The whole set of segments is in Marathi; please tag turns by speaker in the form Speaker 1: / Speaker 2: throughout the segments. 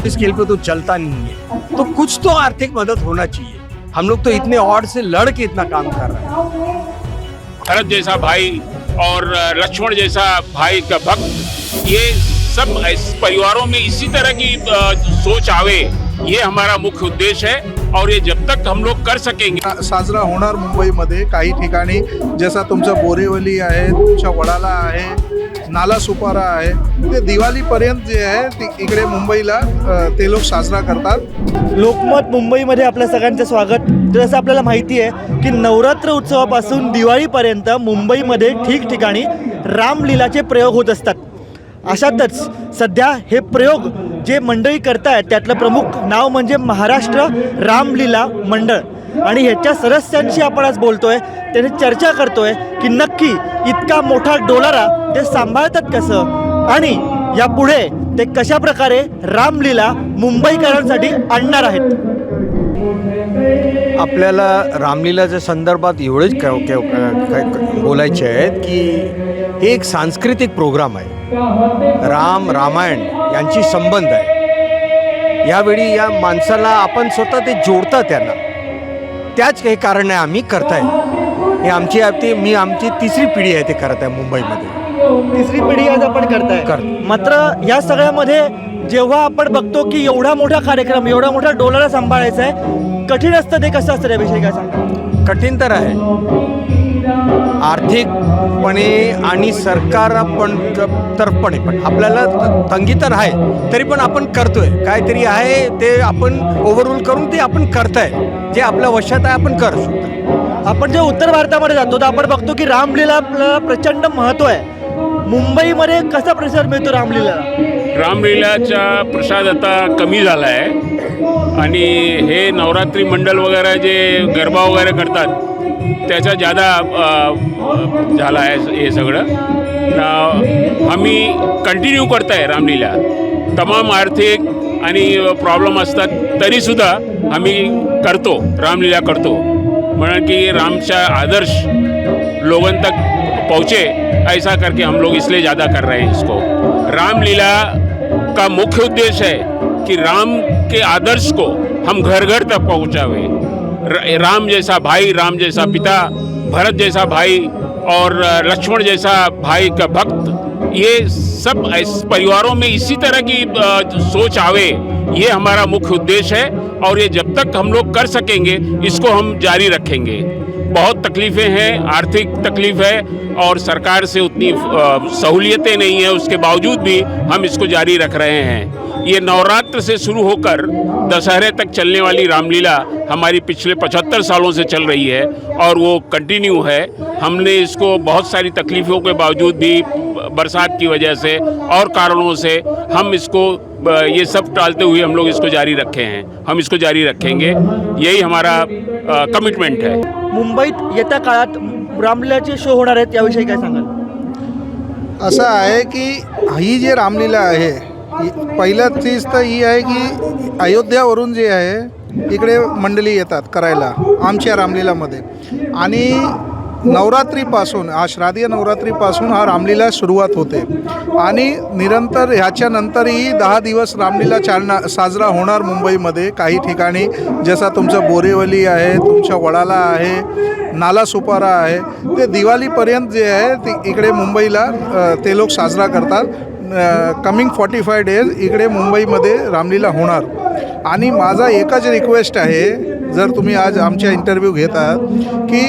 Speaker 1: स्केल पे तो चलता नहीं है। तो कुछ तो आर्थिक मदद होना चाहिए। हम लोग तो इतने और से लड़ के इतना काम कर रहे हैं।
Speaker 2: भरत जैसा भाई और लक्ष्मण जैसा भाई का भक्त ये सब परिवारों में इसी तरह की सोच आवे ये हमारा मुख्य उद्देश्य है और ये जब तक हम लोग कर सकेंगे।
Speaker 3: साजरा होणार मुंबईमध्ये. काही ठिकाणी जसा तुमचं बोरेवली आहे तुमच्या वडाला आहे नाला सुपारा आहे. ते दिवाळीपर्यंत जे आहे ते इकडे मुंबईला ते लोक साजरा करतात.
Speaker 4: लोकमत मुंबईमध्ये आपल्या सगळ्यांचं स्वागत. जसं आपल्याला माहिती आहे की नवरात्र उत्सवापासून दिवाळीपर्यंत मुंबईमध्ये ठिकठिकाणी रामलीलाचे प्रयोग होत असतात. अशातच सध्या हे प्रयोग जे मंडळी करतायत त्यातलं प्रमुख नाव म्हणजे महाराष्ट्र रामलीला मंडळ. आणि ह्याच्या सदस्यांशी आपण आज बोलतोय त्याने चर्चा करतोय की नक्की इतका मोठा डोलारा ते सांभाळतात कसं? आणि यापुढे ते कशा प्रकारे रामलीला मुंबईकरांसाठी आणणार आहेत?
Speaker 1: आपल्याला रामलीलाच्या संदर्भात एवढेच बोलायचे आहेत की हे एक सांस्कृतिक प्रोग्राम आहे. राम रामायण यांची संबंध आहे. यावेळी या माणसाला आपण स्वतः ते जोडता त्यांना. त्याच काही कारण आहे आम्ही करताय. हे आमची ते मी आमची तिसरी पिढी आहे ते करत आहे मुंबईमध्ये.
Speaker 4: तिसरी पिढी आज आपण करताय.
Speaker 1: कर.
Speaker 4: मात्र या सगळ्यामध्ये जेव्हा आपण बघतो की एवढा मोठा कार्यक्रम एवढा मोठा डोलारा सांभाळायचा आहे कठीण असतं ते कसं असतं? याविषयी काय सांगा
Speaker 1: कठीण तर आहे. आर्थिकपणे आणि सरकार पण तर्फपणे पण आपल्याला तंगी तर आहे तरी पण आपण करतोय. काहीतरी आहे ते आपण ओव्हरऑल करून ते आपण करताय. जे आपल्या वशात आहे आपण करू शकतो.
Speaker 4: आपण जे उत्तर भारतामध्ये जातो तर आपण बघतो की रामलीला आपल्याला प्रचंड महत्त्व आहे. मुंबईमध्ये कसा प्रसार मिळतो रामलीला
Speaker 2: रामलीलाचा प्रसाद आता कमी झाला आहे आणि हे नवरात्री मंडळ वगैरे जे गरबा वगैरे करतात त्याचा जादा झाला आहे हे सगळं. आम्ही कंटिन्यू करत आहे रामलीला. तमाम आर्थिक आणि प्रॉब्लेम असतात तरीसुद्धा आम्ही करतो रामलीला करतो. म्हणा की रामचा आदर्श लोगों तक पहुँचे ऐसा करके हम लोग इसलिए ज़्यादा कर रहे हैं इसको. रामलीला का मुख्य उद्देश्य है कि राम के आदर्श को हम घर घर तक पहुँचावे। राम जैसा भाई, राम जैसा पिता, भरत जैसा भाई और लक्ष्मण जैसा भाई का भक्त, ये सब परिवारों में इसी तरह की सोच आवे, ये हमारा मुख्य उद्देश्य है और ये जब तक हम लोग कर सकेंगे, इसको हम जारी रखेंगे। बहुत तकलीफ़ें हैं, आर्थिक तकलीफ़ है और सरकार से उतनी सहूलियतें नहीं है, उसके बावजूद भी हम इसको जारी रख रहे हैं। ये नवरात्र से शुरू होकर दशहरे तक चलने वाली रामलीला हमारी पिछले 75 सालों से चल रही है और वो कंटिन्यू है। हमने इसको बहुत सारी तकलीफ़ों के बावजूद भी बरसात की वजह से और कारणों से हम इसको ये सब टालते हुए हम लोग इसको जारी रखे हैं। हम इसको जारी रखेंगे। यही हमारा कमिटमेंट है।
Speaker 4: मुंबईत येत्या काळात रामलीलाचे शो होणार आहेत याविषयी काय सांगाल?
Speaker 3: असं आहे की ही जी रामलीला आहे ही- पहिलं चीज तर ही आहे की अयोध्यावरून जे आहे इकडे मंडळी येतात करायला आमच्या रामलीलामध्ये. आणि नवरात्रीपासून हा श्राद्धीय नवरात्रीपासून हा रामलीला सुरुवात होते. आणि निरंतर ह्याच्यानंतरही दहा दिवस रामलीला चालना साजरा होणार मुंबईमध्ये. काही ठिकाणी जसा तुमचं बोरेवली आहे तुमच्या वडाला आहे नाला सुपारा आहे ते दिवाळीपर्यंत जे आहे ते इकडे मुंबईला ते लोक साजरा करतात. कमिंग फॉर्टी फाय डेज इकडे मुंबईमध्ये रामलीला होणार. आणि माझा एकच रिक्वेस्ट आहे जर तुम्ही आज आमच्या इंटरव्ह्यू घेत आहात की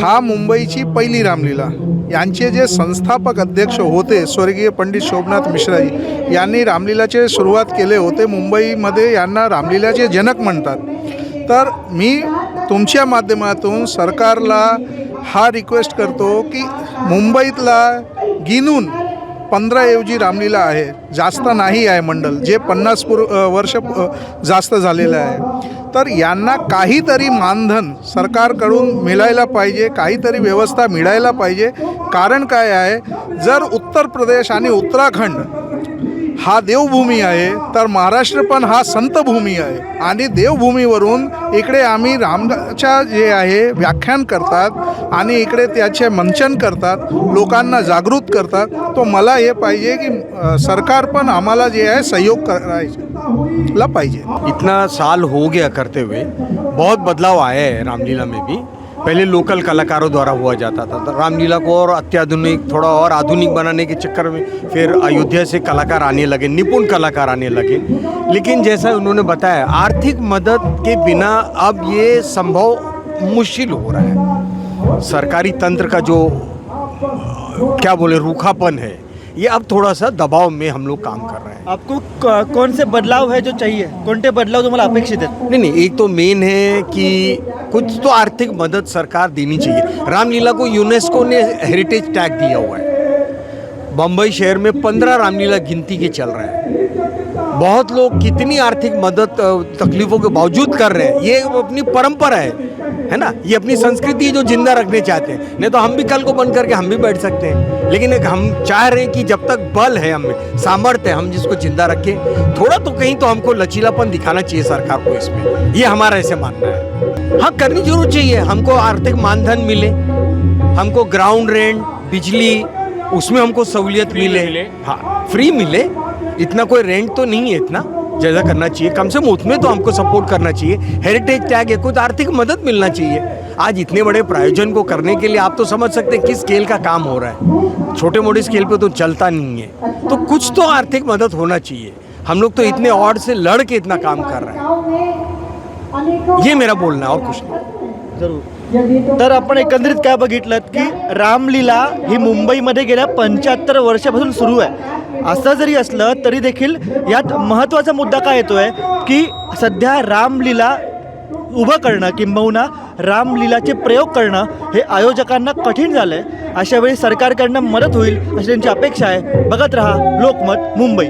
Speaker 3: हा मुंबईची पहिली रामलीला. यांचे जे संस्थापक अध्यक्ष होते स्वर्गीय पंडित शोभनाथ मिश्राजी यांनी रामलीलाचे सुरुवात केले होते. मुंबईमध्ये यांना रामलीलाचे जनक म्हणतात. तर मी तुमच्या माध्यमातून सरकारला हा रिक्वेस्ट करतो की मुंबईतला गिनून पंधराऐवजी रामलीला आहे. जास्त नाही आहे मंडल. जे पन्नास पूर वर्ष जास्त झालेलं आहे. तर यांना काहीतरी मानधन सरकारकडून मिळायला पाहिजे काहीतरी व्यवस्था मिळायला पाहिजे. कारण काय आहे? जर उत्तर प्रदेश आणि उत्तराखंड हा देवभूमी आहे तर महाराष्ट्र पण हा संतभूमी आहे. आणि देवभूमीवरून इकडे आम्ही रामच्या जे आहे व्याख्यान करतात आणि इकडे त्याचे मंचन करतात लोकांना जागृत करतात. तो मला हे पाहिजे की सरकार पण आम्हाला जे आहे सहयोग करायला पाहिजे.
Speaker 1: इतना साल हो गया करते हुए बहुत बदलाव आया है रामलीला में भी। पहले लोकल कलाकारों द्वारा हुआ जाता था तो रामलीला को और अत्याधुनिक थोड़ा और आधुनिक बनाने के चक्कर में फिर अयोध्या से कलाकार आने लगे निपुण कलाकार आने लगे। लेकिन जैसा उन्होंने बताया आर्थिक मदद के बिना अब ये संभव मुश्किल हो रहा है। सरकारी तंत्र का जो क्या बोले रूखापन है ये अब थोड़ा सा दबाव में हम लोग काम कर रहे हैं।
Speaker 4: आपको कौन से बदलाव है जो चाहिए? कोणते बदलाव तुम्हाला अपेक्षित आहेत
Speaker 1: नहीं नहीं एक तो मेन है कि कुछ तो आर्थिक मदद सरकार देनी चाहिए। रामलीला को यूनेस्को ने हेरिटेज टैग दिया हुआ है। बम्बई शहर में पंद्रह रामलीला गिनती के चल रहे हैं। बहुत लोग कितनी आर्थिक मदद तकलीफों के बावजूद कर रहे हैं। ये अपनी परंपरा है। है ना? ये अपनी संस्कृति जो ज़िंदा रखने चाहते हैं। नहीं तो हम भी कल को बंद करके हम भी बैठ सकते हैं। लेकिन एक हम चाह रहे हैं कि जब तक बल है हमें सामर्थ्य है हम जिसको ज़िंदा रखें थोड़ा तो कहीं तो हमको लचीलापन दिखाना चाहिए सरकार को इसमें। ये हमारा ऐसे मानना है। हाँ करनी ज़रूर चाहिए। हमको आर्थिक मानधन मिले हमको ग्राउंड रेंट बिजली उसमें हमको सहूलियत मिले।
Speaker 2: मिले।
Speaker 1: हाँ फ्री मिले। इतना कोई रेंट तो नहीं है इतना। जैसा करना चाहिए। कम से कम उसमें तो हमको सपोर्ट करना चाहिए। हेरिटेज टैग है कुछ आर्थिक मदद मिलना चाहिए। आज इतने बड़े प्रायोजन को करने के लिए आप तो समझ सकते हैं किस स्केल का काम हो रहा है। छोटे मोटे स्केल पे तो चलता नहीं है। तो कुछ तो आर्थिक मदद होना चाहिए। हम लोग तो इतने ऑड से लड़ के इतना काम कर रहे हैं। ये मेरा बोलना है और कुछ नहीं।
Speaker 4: ज़रूर। तर आपण एकंदरीत काय बघितलं की रामलीला ही मुंबईमध्ये गेल्या पंच्याहत्तर वर्षापासून सुरू आहे. असं जरी असलं तरी देखील यात महत्त्वाचा मुद्दा काय येतोय की सध्या रामलीला उभं करणं किंबहुना रामलीलाचे प्रयोग करणं हे आयोजकांना कठीण झालं आहे अशावेळी सरकारकडनं मदत होईल अशी त्यांची अपेक्षा आहे. बघत रहा लोकमत मुंबई.